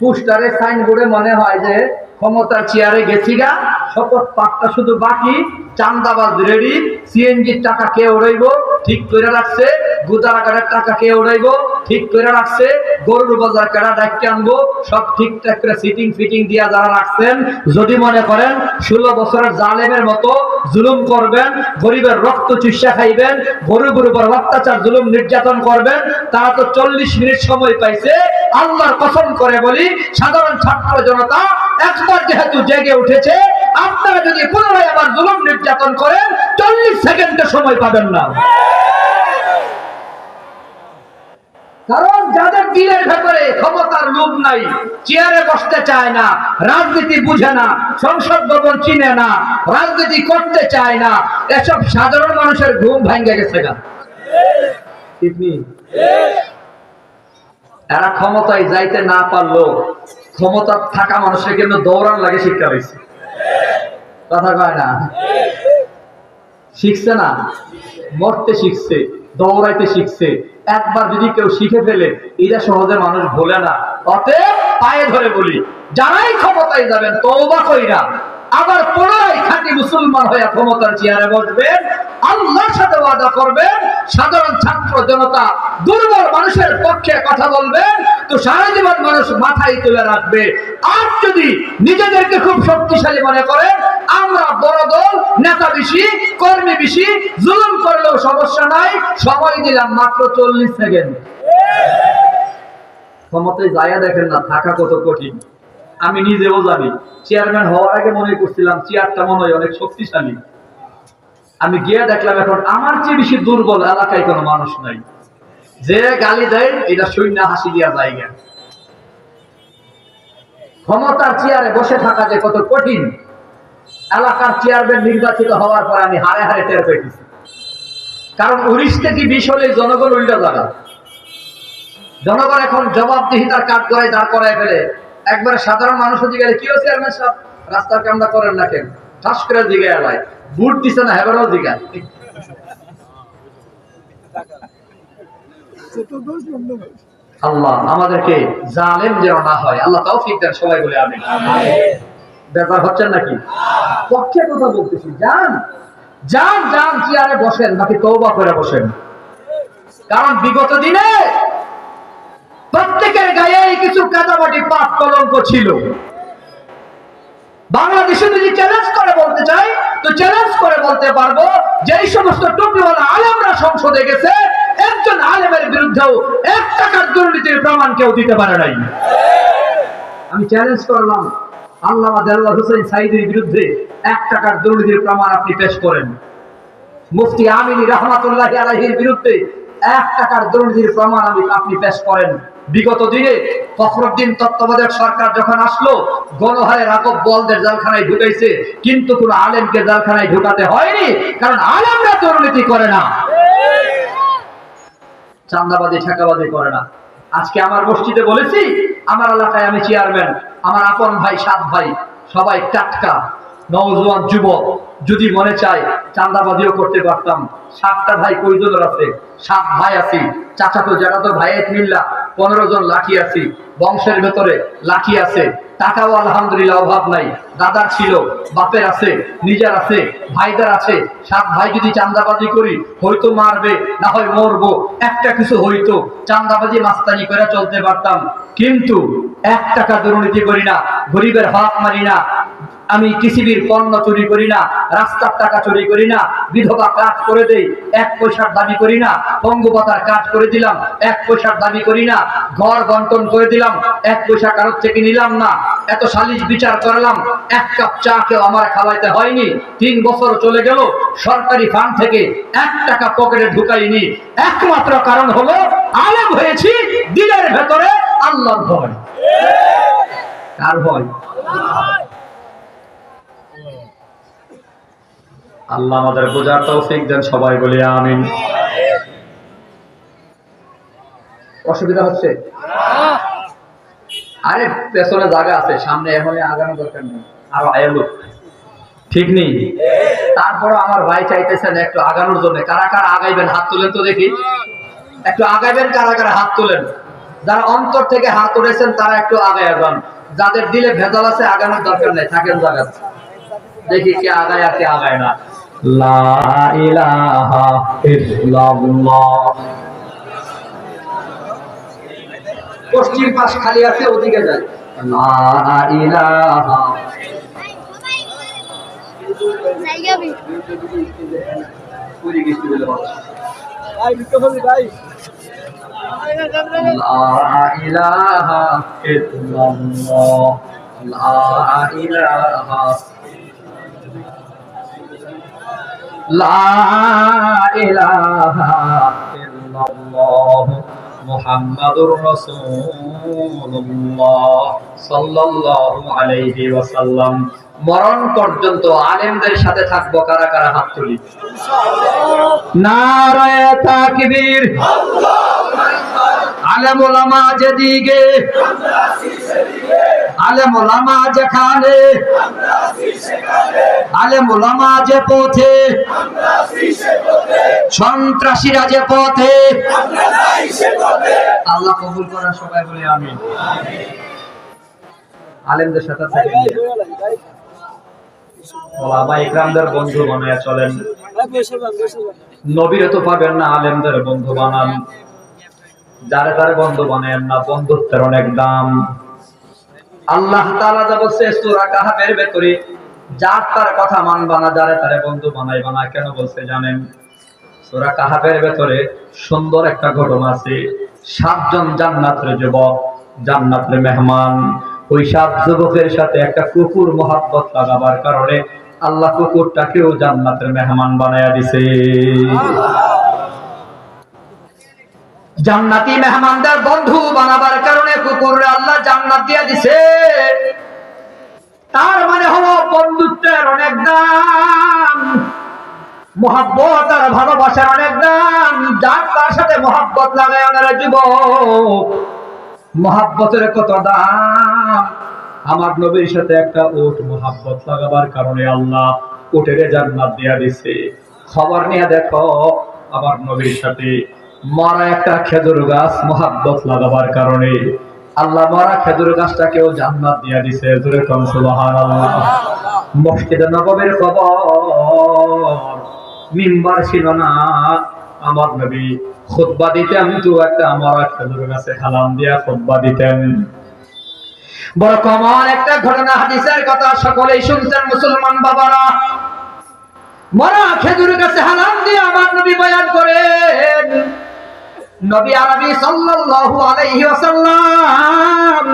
পোস্টারে সাইনবোর্ডে মনে হয় যে ক্ষমতার চেয়ারে গেছি গা শপথ পাঠটা শুধু বাকি, চান্দাবাজ রেডি, সিএনজির টাকা কে ওড়াইব, ঠিক করে রাখছে। গুদারাকারের টাকা কে উড়াইব? ঠিক করে রাখছে। গরুর বাজার কেনা ডাকতে আনব? সব ঠিকঠাক করে সিটিং ফিটিং দিয়া যারা রাখছেন, যদি মনে করেন ষোলো বছরের জালেমের মতো জুলুম করবেন, গরিবের রক্ত চুষা খাইবেন গরু গরুর উপর অত্যাচার, জুলুম নির্যাতন করবেন, তারা তো চল্লিশ মিনিট সময় পাইছে, আল্লাহর কসম করে বলি, সাধারণ ছাত্র জনতা একবার যেহেতু জেগে উঠেছে, আপনারা যদি পুনরায় আবার জুলুম নির্যাতন করেন, চল্লিশ সেকেন্ডের সময় পাবেন না। কারণ যাদের দিলের ভেতরে ক্ষমতার লোভ নাই, চেয়ারে বসতে চায় না, রাজনীতি বুঝে না, সংসদ ভবন চিনে না, রাজনীতি করতে চায় না, এসব সাধারণ মানুষের ঘুম ভাঙ্গে গেছে গা। এরা ক্ষমতায় যাইতে না পারল ক্ষমতা থাকা মানুষের কিন্তু দৌড়ান লাগে শিক্ষা হয়েছে কথা কয় না? শিখছে না? মরতে শিখছে, দৌড়াইতে শিখছে একবার যদি কেউ শিখে ফেলে এটা সহজে মানুষ ভোলে না। অতএব পায়ে ধরে বলি, যারাই ক্ষমতায় যাবেন তৌবা কইরা আবার পুনরায় খাঁটি মুসলমান হয়ে ক্ষমতার চেয়ারে বসবেন, আল্লাহর সাথে ওয়াদা করবেন, সাধারণ ছাত্র জনতা, দুর্বল মানুষের পক্ষে কথা বলবেন তো সারা জীবন মানুষ মাথায় তুলে রাখবে। আর যদি নিজেদেরকে খুব শক্তিশালী মনে করেন আমরা বড় দল, নেতা বেশি, কর্মী বেশি, জুলুম করলেও সমস্যা নাই, সময় দিলাম মাত্র চল্লিশ সেকেন্ড। ক্ষমতায় যাইয়া দেখেন না, থাকা কত কঠিন। আমি নিজেও জানি, চেয়ারম্যান হওয়ার আগে মনে করছিলাম চেয়ারটা মনে হয় অনেক শক্তিশালী। আমি গিয়ে দেখলাম এখন আমার চেয়ে বেশি দুর্বল এলাকায় কোনো মানুষ নাই। যে গালি দেয়, এটা শূন্য হাসি দিয়া জায়গা। ক্ষমতার চেয়ারে বসে থাকা যে কত কঠিন, এলাকার চেয়ারম্যান নির্বাচিত হওয়ার পর আমি হারে হারে টের পেয়েছি। কারণ উনিশ থেকে বিশ হলে জনগণ উল্টা জায়গা জনগণ এখন জবাবদিহিতার কাজ করে দাঁড় করায় ফেলে। একবারে সাধারণ মানুষ হতে গেলে কি হচ্ছে চেয়ারম্যান সাহেব রাস্তার কামটা করেন না কেন? ঠাস করে এলায় বুট দিছে না, হেবারও দিঘা আল্লাহ আমাদেরকে জালেম যেন না হয়। আল্লাহ তাও ঠিক দেন সবাই বলে আমি ব্যাপার হচ্ছেন নাকি? পক্ষে কথা বলতেছি যান। যান যান চেয়ারে বসেন নাকি তৌবা করে বসেন। কারণ বিগত দিনে প্রত্যেকের গায়ে কিছু কাদামাটি পাপ কলঙ্ক ছিল। বাংলাদেশে যদি চ্যালেঞ্জ করে বলতে চাই তো চ্যালেঞ্জ করে বলতে পারব যে এই সমস্ত টুপিওয়ালা আলেমরা সংসদে গেছে বিরুদ্ধেও এক টাকার দুর্নীতির প্রমাণ কেউ দিতে পারে নাই। আমি চ্যালেঞ্জ করলাম আল্লাহ দেল্লা হুসেন সাইদের বিরুদ্ধে এক টাকার দুর্নীতির প্রমাণ আপনি পেশ করেন। মুফতি আমিনী রহমাতুল্লাহ আলাহির বিরুদ্ধে এক টাকার দুর্নীতির প্রমাণ আমি আপনি পেশ করেন। বিগত দিনে ফখরুদ্দিন তত্ত্বাবধায়ক সরকার যখন আসলো, গণহারে রাঘব বলদের জালখানায় ঢুকাইছে, কিন্তু কোন আলেমকে জালখানায় ঢুকাতে হয়নি, কারণ আলেমরা দুর্নীতি করে না। চান্দাবাজি ঠেকাবাজি করে না। আজকে আমার মসজিদে বলেছি, আমার এলাকায় আমি চেয়ারম্যান আমার আপন ভাই, সাত ভাই, সবাই টাটকা। নওজোয়ান যুবক যদি মনে চায় চান্দাবাজিও করতে পারতাম। সাতটা ভাই কয়জনের আছে, সাত ভাই আছি। চাচা তো চাচাতো, জ্যাঠাতো ভাইয়ের মিল্লা পনেরো জন লাঠি আছি, বংশের ভেতরে লাঠি আছে। টাকাও আলহামদুলিল্লাহ অভাব নাই। দাদার ছিল, বাপের আছে, নিজের আছে, ভাইদের আছে। সাত ভাই যদি চান্দাবাজি করি, হয়তো মারবে, না হয় মরবো। একটা কিছু হইতো চান্দাবাজি মাস্তানি করে চলতে পারতাম। কিন্তু এক টাকা দুর্নীতি করি না, গরিবের হাত মারি না আমি কৃষিবির পণ্য চুরি করি না, রাস্তার টাকা চুরি করি না, বিধবা কাজ করে দেই, এক পয়সার দাবি করি না, পঙ্গুপাতার কাজ করে দিলাম, এক পয়সার দাবি করি না, ঘর বন্টন করে দিলাম, এক পয়সা কারোর থেকে নিলাম না, এত সালিশ বিচার করলাম, এক কাপ চা কেউ আমার খাওয়াইতে হয়নি, তিন বছর চলে গেল, সরকারি ফান্ড থেকে এক টাকা পকেটে ঢুকাইনি, একমাত্র কারণ হলো আলেম হয়েছি দিলের ভেতরে আল্লাহর ভয়। কার ভয়? আল্লাহ আমাদের বোঝার তৌফিক দেন, সবাই বলি আমিন। অসুবিধা হচ্ছে? আরে, পেছনে জায়গা আছে, সামনে এখন আগানো দরকার নেই। আরও আয়ালো ঠিক নেই? তারপর আমার ভাই চাইতেছেন একটু আগানোর জন্য। কারা কারা আগাইবেন, হাত তুলেন তো দেখি। একটু আগাইবেন, কারা কারা হাত তুলেন। যারা অন্তর থেকে হাত উঠেছেন, তারা একটু আগায় যান। যাদের দিলে ভেজাল আছে, আগানোর দরকার নেই, থাকেন জায়গা দেখি কে আগায় আর কে আগায় না। লা ইলাহা ইল্লাল্লাহ। পশ্চিম পাশ খালি আছে ওদিকে যায়। লা ইলাহা। মরণ পর্যন্ত আলেমদের সাথে থাকব কারা কারা হাত তুলি? নারায় আলেমা যেদিকে। আলেম ওলামা আলেম ওলামা যে পথে, সন্ত্রাসীরা যে পথে, আল্লাহ কবুল করা সবাই বলে আমি আলেমদের সাথে ওলামা ইকরামদের বন্ধু বানায় চলেন। নবীরে তো পাবেন না, আলেমদের বন্ধু বানান। যারে তারে বন্ধু বানায় না, বন্ধুত্বের অনেক দাম। আল্লাহ তাআলা যা বলছে সূরা কাহাফের ভেতরে যার তার কথা মানবা না, যারে তারে বন্ধু বানাইবা না, কেন বলছে জানেন? সূরা কাহাফের ভেতরে সুন্দর একটা ঘটনা আছে। সাতজন জান্নাতের যুবক, জান্নাতের মেহমান, ওই সাত যুবকের সাথে একটা কুকুর মহাব্বত লাগাবার কারণে আল্লাহ কুকুরটাকেও জান্নাতের মেহমান বানায়া দিছে। জান্নাতি মেহমানদের বন্ধু বানাবার কারণে কুকুরে আল্লাহ জান্নাত দিয়ে দিছে। তার মানে হলো বন্ধুত্বের অনেক দাম, মহাব্বত আর ভালোবাসার অনেক দাম, যার তার সাথে মহাব্বত লাগায় ওনারা যুবক মহাব্বতের কত দাম? আমার নবীর সাথে একটা ওট মহাব্বত লাগাবার কারণে আল্লাহ ওটের জান্নাত দেয়া দিছে। খবর নিয়ে দেখো, আমার নবীর সাথে মরা একটা খেজুর গাছ মহাব্বত লাগাবার কারণে আল্লাহ মরা খেজুর গাছটাকেও জান্নাত দিয়া দিছে। কম মসজিদে নববীর খবর। মিম্বার ছিল না। আমার নবী খুতবা দিতেন তো একটা আমার খেজুর গাছে হালাম দিয়া খুতবা দিতেন। বড় কমন একটা ঘটনা, হাদিসের কথা সকলেই শুনছেন মুসলমান বাবারা। মরা খেজুর গাছে হালাম দিয়ে আমার নবী বয়ান করেন। নবী আরবি সাল্লাল্লাহু আলাইহি ওয়াসাল্লাম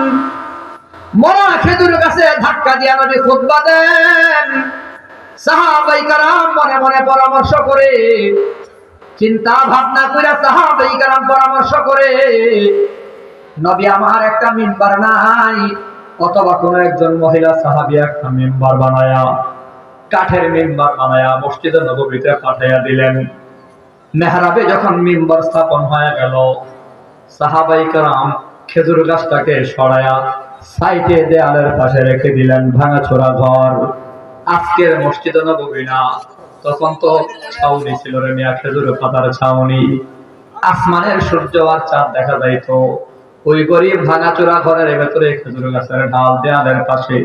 মরা খেজুর গাছে ধাক্কা দিয়া নবী খুতবা দেন। সাহাবাই কারাম মনে মনে পরামর্শ করে, চিন্তা ভাবনা করে সাহাবাই কারাম পরামর্শ করে, নবী আমার একটা মিম্বার নাই, অথবা কোন একজন মহিলা সাহাবি একটা মেম্বার বানায়া, কাঠের মেম্বার বানায়া মসজিদে নববীতে পাঠাইয়া দিলেন। মেহরাবে যখন মিম্বার স্থাপন হয়ে গেল, সাহাবাই কারাম খেজুর গাছটাকে সরায়া সাইটে দেয়ালের পাশে রেখে দিলেন ভাঙাচোরা ঘর, আজকের মসজিদে নববী না। তখন তো ছাউনি ছিল রে মিয়া, খেজুর পাতার ছাউনি। আসমানের সূর্য আর চাঁদ দেখা যাইতো। ওই গরিব ভাঙাচোরা ঘরের ভেতরে খেজুর গাছের ডাল দেয়ালের পাশে।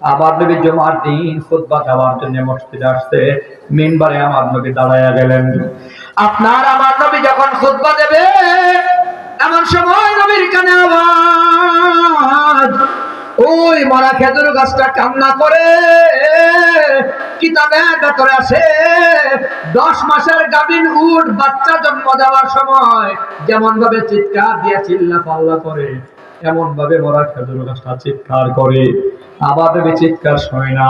আবার নবী জমার দিন খুতবা দেওয়ার জন্য মসজিদে আসতে মিনবারে আমার নবী দাঁড়াইয়া গেলেন। আপনার আমার নবী যখন খুতবা দেবে, এমন সময় নবীর কানে আওয়াজ, ওই মরা খেজুর গাছটা কান্না করে আছে দশ মাসের উট বাচ্চা জন্ম দেওয়ার সময় চিৎকার দিয়ে চিল্লা পাল্লা করে মরা খেজুর গাছটা চিৎকার করে। আবার চিৎকার শোয় না।